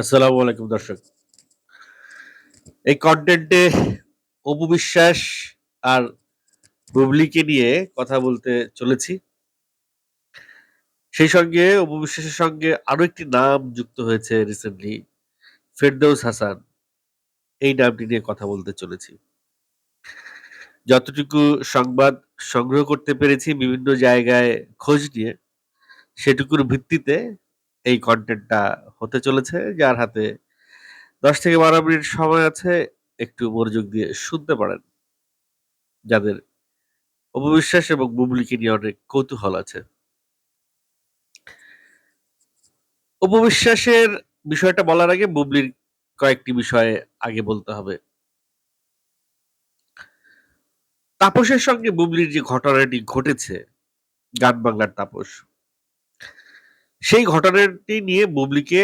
আসসালামু আলাইকুম দর্শক। এই কন্টেন্টে অপু বিশ্বাস আর বুবলিকে নিয়ে কথা বলতে চলেছি। সেই সঙ্গে, অপু বিশ্বাসের সঙ্গে আরও একটি নাম যুক্ত হয়েছে রিসেন্টলি ফেরদৌস হাসান। এই নামটি নিয়ে কথা বলতে চলেছি। যতটুকু সংবাদ সংগ্রহ করতে পেরেছি বিভিন্ন জায়গায় খোঁজ নিয়ে, সেটুকুর ভিত্তিতে এই কন্টেন্টটা হতে চলেছে, যার হাতে দশ থেকে বারো মিনিট সময় আছে, একটু মনোযোগ দিয়ে শুনতে পারেন। যাদের অপবিশ্বাস এবং বুবলিকে নিয়ে অনেক কৌতূহল আছে। অপবিশ্বাসের বিষয়টা বলার আগে বুবলির কয়েকটি বিষয়ে আগে বলতে হবে। তাপসের সঙ্গে বুবলির যে ঘটনাটি ঘটেছে গান বাংলার তাপস সেই ঘটনাটি নিয়ে বুবলিকে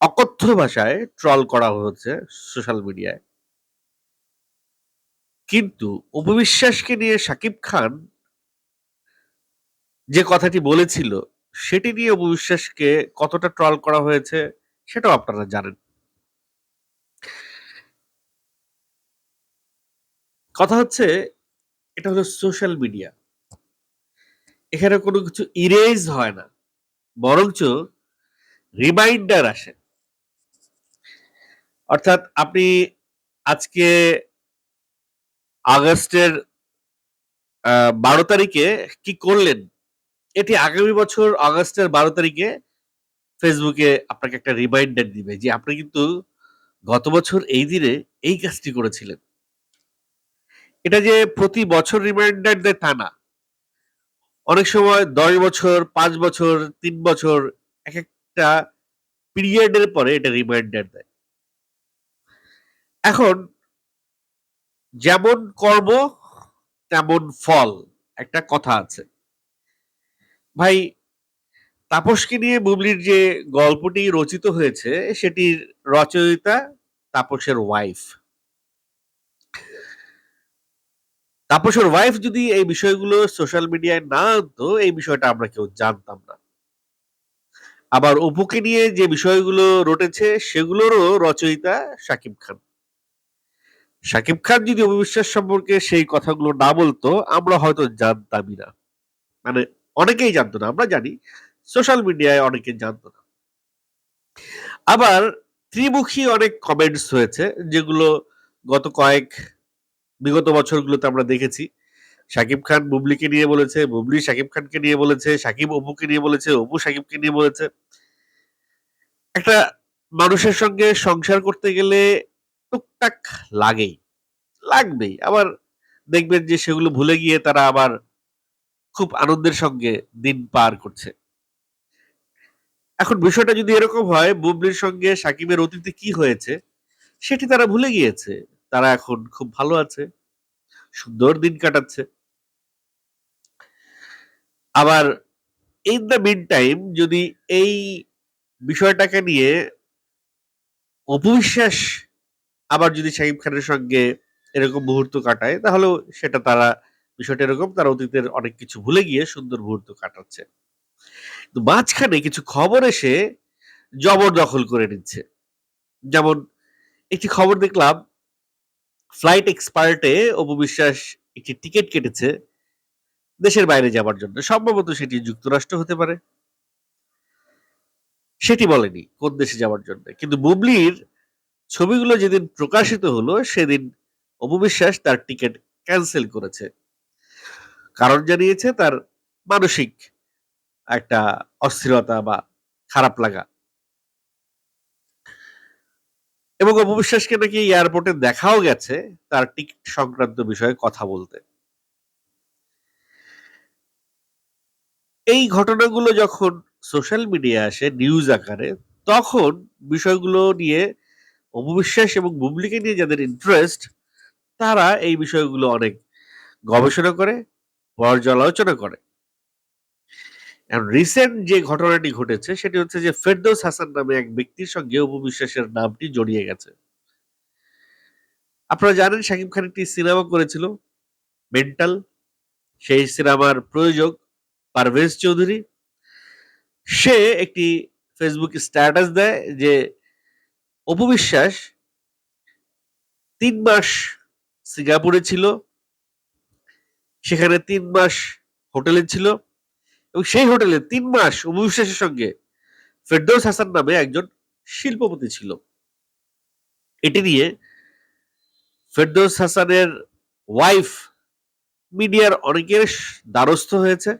অকথ্য ভাষায় ট্রল করা হচ্ছে সোশ্যাল মিডিয়ায় কিন্তু উপবিশ্বাসকে নিয়ে সাকিব খান যে কথাটি বলেছিল, সেটি নিয়ে উপবিশ্বাসকে কতটা ট্রল করা হয়েছে সেটাও আপনারা জানেন। কথা হচ্ছে, এটা হলো সোশ্যাল মিডিয়া এখানে কোনো কিছু ইরেজ হয় না। বরঞ্চ রিমাইন্ডার আসে। অর্থাৎ আপনি আজকে আগস্টের বারো তারিখে কি করলেন? এটি আগামী বছর আগস্টের বারো তারিখে ফেসবুকে আপনাকে একটা রিমাইন্ডার দিবে যে আপনি কিন্তু গত বছর এই দিনে এই কাজটি করেছিলেন। এটা যে প্রতি বছর রিমাইন্ডার দেয় তা না। অনেক সময় দশ বছর, পাঁচ বছর, তিন বছর, এক একটা পিরিয়ডের পরে এটা রিমাইন্ডার দেয়। এখন যেমন কর্ম তেমন ফল। একটা কথা আছে। ভাই, তাপসকে নিয়ে বুবলির যে গল্পটি রচিত হয়েছে, সেটির রচয়িতা তাপসের ওয়াইফ তাপসের ওয়াইফ যদি এই বিষয়গুলো সোশ্যাল মিডিয়ায় না আনতো, এই বিষয়টা আমরা কেউ জানতাম না। আবার অপুকে নিয়ে যে বিষয়গুলো রটেছে, সেগুলোরও রচয়িতা সাকিব খান। সাকিব খান যদি অবিশ্বাস সম্পর্কে সেই কথাগুলো না বলতো, আমরা হয়তো জানতামই না। মানে অনেকেই জানতো না, আমরা জানি। সোশ্যাল মিডিয়ায় অনেকে জানতো না। আবার ত্রিমুখী অনেক কমেন্টস হয়েছে, যেগুলো গত কয়েক বিগত বছরগুলোতে আমরা দেখেছি। সাকিব খান বুবলিকে নিয়ে বলেছে, বুবলি সাকিব খানকে নিয়ে বলেছে সাকিব অপুকে নিয়ে বলেছে, অপু সাকিবকে নিয়ে বলেছে। একটা মানুষের সঙ্গে সংসার করতে গেলে টুকটাক লাগেই, লাগবেই। আবার দেখবেন যে সেগুলো ভুলে গিয়ে তারা আবার খুব আনন্দের সঙ্গে দিন পার করছে। এখন বিষয়টা যদি এরকম হয়, বুবলির সঙ্গে সাকিবের অতীতে কি হয়েছে, সেটি তারা ভুলে গিয়েছে। তারা এখন খুব ভালো আছে। সুন্দর দিন কাটাচ্ছে। আবার ইন দ্য মিন টাইম যদি এই বিষয়টাকে নিয়ে অপবিশ্বাস আবার যদি শাহিব খানের সঙ্গে এরকম মুহূর্ত কাটায়, তাহলে সেটা তারা, বিষয়টা এরকম, তারা অতীতের অনেক কিছু ভুলে গিয়ে সুন্দর মুহূর্ত কাটাচ্ছে। মাঝখানে কিছু খবর এসে জবরদখল করে নিচ্ছে। যেমন একটি খবর দেখলাম ফ্লাইট এক্সপার্টে অপবিশ্বাস একটি টিকিট কেটেছে দেশের বাইরে যাবার জন্য। সম্ভবত সেটি যুক্তরাষ্ট্র হতে পারে। সেটি বলেনি কোন দেশে যাওয়ার জন্য। কিন্তু বুবলির ছবিগুলো যেদিন প্রকাশিত হলো, সেদিন অপবিশ্বাস তার টিকিট ক্যান্সেল করেছে। কারণ জানিয়েছে তার মানসিক একটা অস্থিরতা বা খারাপ লাগা। এবং অপবিশ্বাসকে নাকি এয়ারপোর্টে দেখাও গেছে তার টিকিট সংক্রান্ত বিষয়ে কথা বলতে। এই ঘটনাগুলো যখন সোশ্যাল মিডিয়া আসে নিউজ আকারে, তখন বিষয়গুলো নিয়ে অপবিশ্বাস এবং বুবলিকে নিয়ে যাদের ইন্টারেস্ট তারা এই বিষয়গুলো অনেক গবেষণা করে, পর্যালোচনা করে। রিসেন্ট যে ঘটনাটি ঘটেছে, সেটি হচ্ছে যে ফেরদৌস হাসান নামে এক ব্যক্তির সঙ্গে উপবিশ্বাসের নামটি জড়িয়ে গেছে। আপনারা জানেন শাকিব খান একটি সিনেমা করেছিল মেন্টাল সেই সিনেমার প্রয়োজক পারভেজ চৌধুরী। সে একটি ফেসবুক স্ট্যাটাস দেয় যে অপু বিশ্বাস তিন মাস সিঙ্গাপুরে ছিল, সেখানে তিন মাস হোটেলে ছিল। এবং সেই হোটেলে তিন মাস অপু বিশ্বাসের সঙ্গে ফেরদৌস হাসান নামে একজন শিল্পপতি ছিল। এটি নিয়ে ফেরদৌস হাসানের ওয়াইফ মিডিয়ার অনেকের দ্বারস্থ হয়েছে।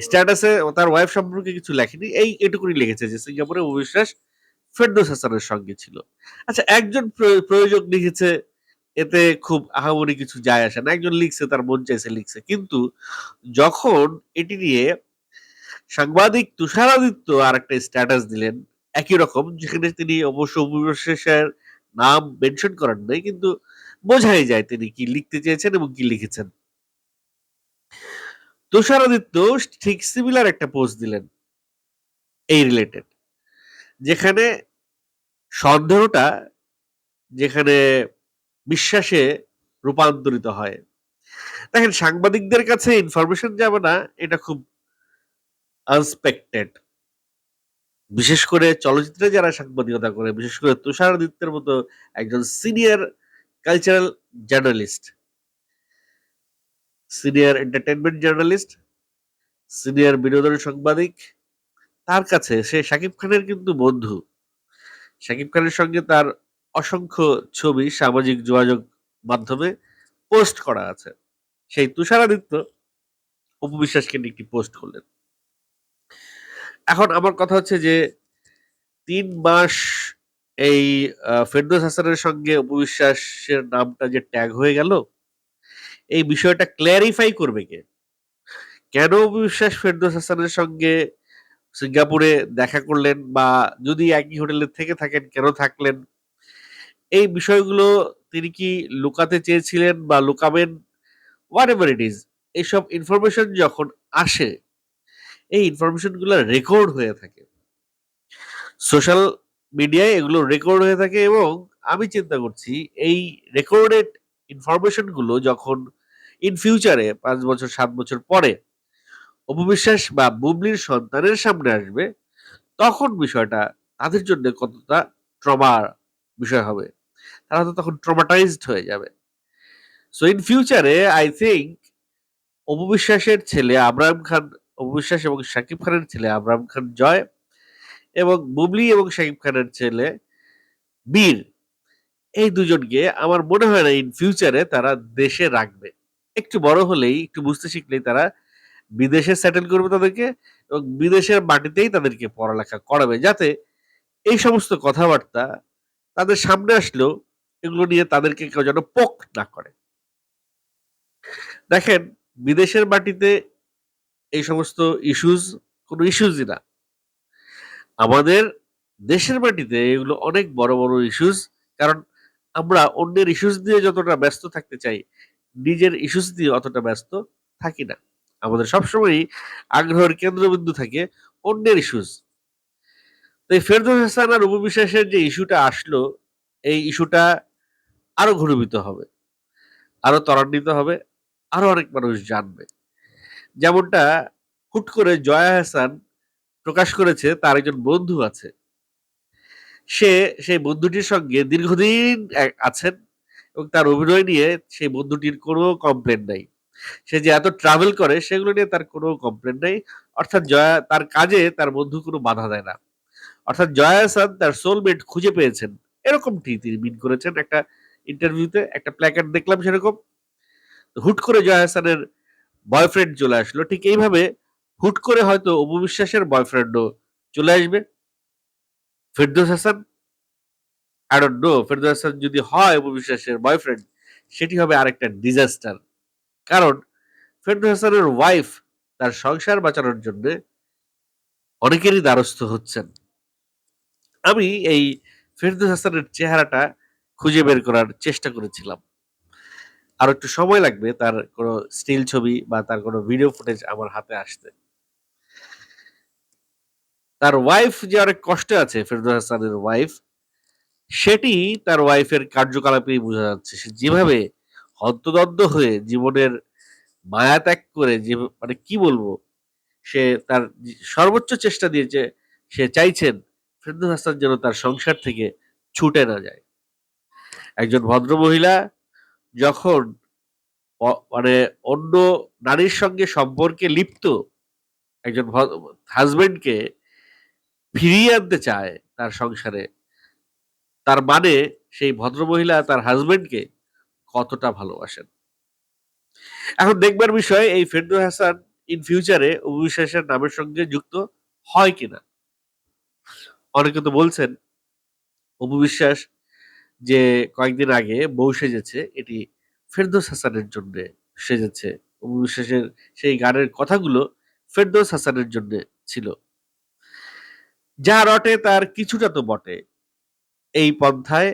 স্ট্যাটাসে তার ওয়াইফ সম্পর্কে কিছু লেখেনি। এই এটুকুনি লিখেছে যে সিঙ্গাপুরে অবিশ্বাস ফেরদৌস হাসানের সঙ্গে ছিল। আচ্ছা একজন প্র- প্রয়োজক লিখেছে এতে খুব আহামরি কিছু যায় আসে না। একজন লিখছে, তার মন চাইছে লিখছে। কিন্তু যখন এটি নিয়ে সাংবাদিক তুষারাদিত্য আর একটা স্ট্যাটাস দিলেন, একই রকম, যেখানে তিনি অবশ্য অবিশ্বাসের নাম মেনশন করেন নাই, কিন্তু বোঝাই যায় তিনি কি লিখতে চেয়েছেন এবং কি লিখেছেন। তুষারাদিত্য ঠিক সিমিলার একটা পোস্ট দিলেন, এই রিলেটেড যেখানে সন্দেহটা, যেখানে বিশ্বাসে রূপান্তরিত হয়। দেখেন, সাংবাদিকদের কাছে ইনফরমেশন যাবে না, এটা খুব আনস্পেক্টেড বিশেষ করে চলচ্চিত্রে যারা সাংবাদিকতা করে, বিশেষ করে তুষারাদিত্যের মতো একজন senior cultural journalist senior entertainment journalist senior বিনোদন সাংবাদিক, তার কাছে সে শাকিব খানের কিন্তু বন্ধু। শাকিব খানের সঙ্গে তার অসংখ্য ছবি সামাজিক যোগাযোগ মাধ্যমে পোস্ট করা আছে। সেই তুষারাদিত্য উপবিশ্বাসকে নিয়ে একটি পোস্ট করলেন। এখন আমার কথা হচ্ছে যে, তিন মাস এই ফেরদৌস হাসানের সঙ্গে উপবিশ্বাসের নামটা যে ট্যাগ হয়ে গেল, এই বিষয়টা ক্ল্যারিফাই করবে কে? কেন উপবিশ্বাস ফেরদৌস হাসানের সঙ্গে সিঙ্গাপুরে দেখা করলেন বা যদি একই হোটেলে থেকে থাকেন, কেন থাকলেন? এই বিষয়গুলো তিনি কি লুকাতে চেয়েছিলেন বা লুকাবেন? হোয়াট এভার ইট ইজ এইসব ইনফরমেশন যখন আসে, এই ইনফরমেশনগুলো রেকর্ড হয়ে থাকে। সোশ্যাল মিডিয়ায় এগুলো রেকর্ড হয়ে থাকে এবং আমি চিন্তা করছি এই রেকর্ডেড ইনফরমেশনগুলো যখন ইন ফিউচারে পাঁচ বছর, সাত বছর পরে অপবিশ্বাস বা বুবলির সন্তানের সামনে আসবে, তখন বিষয়টা তাদের জন্য কতটা ট্রমার বিষয় হবে। তারা তো তখন ট্রমাটাইজড হয়ে যাবে। সো ইন ফিউচারে আই থিঙ্ক অপবিশ্বাসের ছেলে আব্রাহাম খান অপবিশ্বাস এবং শাকিব খানের ছেলে আব্রাহাম খান জয় এবং বুবলি এবং শাকিব খানের ছেলে বীর, এই দুজনকে আমার মনে হয় না ইন ফিউচারে তারা দেশে রাখবে। একটু বড় হলেই, একটু বুঝতে শিখলেই তারা বিদেশে সেটেল করবে তাদেরকে এবং বিদেশের মাটিতেই তাদেরকে পড়ালেখা করাবে যাতে এই সমস্ত কথাবার্তা তাদের সামনে আসলেও এগুলো নিয়ে তাদেরকে কেউ যেন পোক না করে। দেখেন, বিদেশের মাটিতে এই সমস্ত ইস্যুজ কোনো ইস্যুজই না। আমাদের দেশের মাটিতে এগুলো অনেক বড় বড় ইস্যুস কারণ আমরা অন্যের ইস্যুস দিয়ে যতটা ব্যস্ত থাকতে চাই, নিজের ইস্যুস দিয়ে অতটা ব্যস্ত থাকি না। আমাদের সবসময়ই আগ্রহের কেন্দ্রবিন্দু থাকে অন্যের ইস্যুস তো এই ফেরদৌস হাসান আর উপবিশ্বাসের যে ইস্যুটা আসলো, এই ইস্যুটা আরও ঘনীভূত হবে, আরও ত্বরান্বিত হবে, আরও অনেক মানুষ জানবে। যেমনটা হুট করে জয়া হাসান প্রকাশ করেছে, তার একজন বন্ধু আছে। সে সেই বন্ধুটির সঙ্গে দীর্ঘদিন আছেন এবং তার অভিনয় নিয়ে সেই বন্ধুটির কোনো কমপ্লেন নাই। সে যে এত ট্রাভেল করে, সেগুলো নিয়ে তার কোনো কমপ্লেন নাই। অর্থাৎ জয়া, তার কাজে তার বন্ধু কোনো বাধা দেয় না। অর্থাৎ জয়া হাসান তার সোলমেট খুঁজে পেয়েছেন। এরকমটি তিনি মিন করেছেন একটা ইন্টারভিউতে একটা প্ল্যাকার্ড দেখলাম সেরকম। হুট করে জয়া হাসানের বয়ফ্রেন্ড চলে আসলো। ঠিক এইভাবে হুট করে হয়তো অপবিশ্বাসের বয়ফ্রেন্ডও চলে আসবে। ফেরদোস হাসান? আই নো ফেরদৌস হাসান যদি হয় অপবিশ্বাসের বয়ফ্রেন্ড সেটি হবে আরেকটা ডিজাস্টার কারণ ফেরদৌস হাসানের ওয়াইফ তার সংসার বাঁচানোর জন্য অনেকেরই দ্বারস্থ হচ্ছেন। আমি এই ফেরদৌস হাসানের চেহারাটা খুঁজে বের করার চেষ্টা করেছিলাম। আর একটু সময় লাগবে, তার কোনো স্টিল ছবি বা তার কোনো ভিডিও ফুটেজ আমার হাতে আসতে। তার ওয়াইফ যে অনেক কষ্টে আছে, ফেরদৌস হাসানের ওয়াইফ সেটি তার ওয়াইফের কার্যকলাপেই বোঝা যাচ্ছে। সে যেভাবে হন্তদন্ত হয়ে জীবনের মায়া ত্যাগ করে যে মানে কি বলব? সে তার সর্বোচ্চ চেষ্টা দিয়েছে, সে চাইছেন ফেরদৌস হাসান যেন তার সংসার থেকে ছুটে না যায়। একজন ভদ্রমহিলা যখন মানে অন্য নারীর সঙ্গে সম্পর্কে লিপ্ত একজন হাজবেন্ডকে ফিরিয়ে আনতে চায় তার সংসারে, তার মানে সেই ভদ্রমহিলা তার হাজবেন্ডকে কতটা ভালোবাসেন। এখন দেখবার বিষয়, এই ফেরদৌস হাসান ইন ফিউচারে অভিশ্বাসের নামের সঙ্গে যুক্ত হয় কিনা? অনেকে তো বলছেন, অপু বিশ্বাস যে কয়েকদিন আগে বউ সেজেছে, এটি ফেরদৌস হাসানের জন্য সেজেছে। অপু বিশ্বাসের সেই গানের কথাগুলো ফেরদৌস হাসানের জন্য ছিল। যা রটে তার কিছুটা তো বটে। এই পন্থায়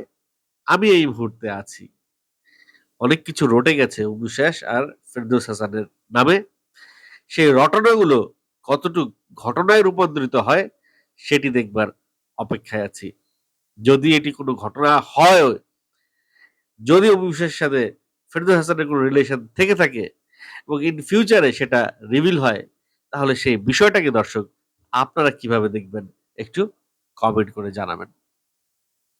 আমি এই মুহূর্তে আছি। অনেক কিছু রটে গেছে অপু বিশ্বাস আর ফেরদৌস হাসানের নামে। সেই রটনাগুলো কতটুক ঘটনায় রূপান্তরিত হয়, সেটি দেখবার অপেক্ষায় আছি। যদি এটি কোনো ঘটনা হয়, যদি অভিবিশ্বের সাথে ফেরদৌস হাসানের কোনো রিলেশন থেকে থাকে এবং ইন ফিউচারে সেটা রিভিল হয়, তাহলে সেই বিষয়টাকে দর্শক আপনারা কীভাবে দেখবেন, একটু কমেন্ট করে জানাবেন।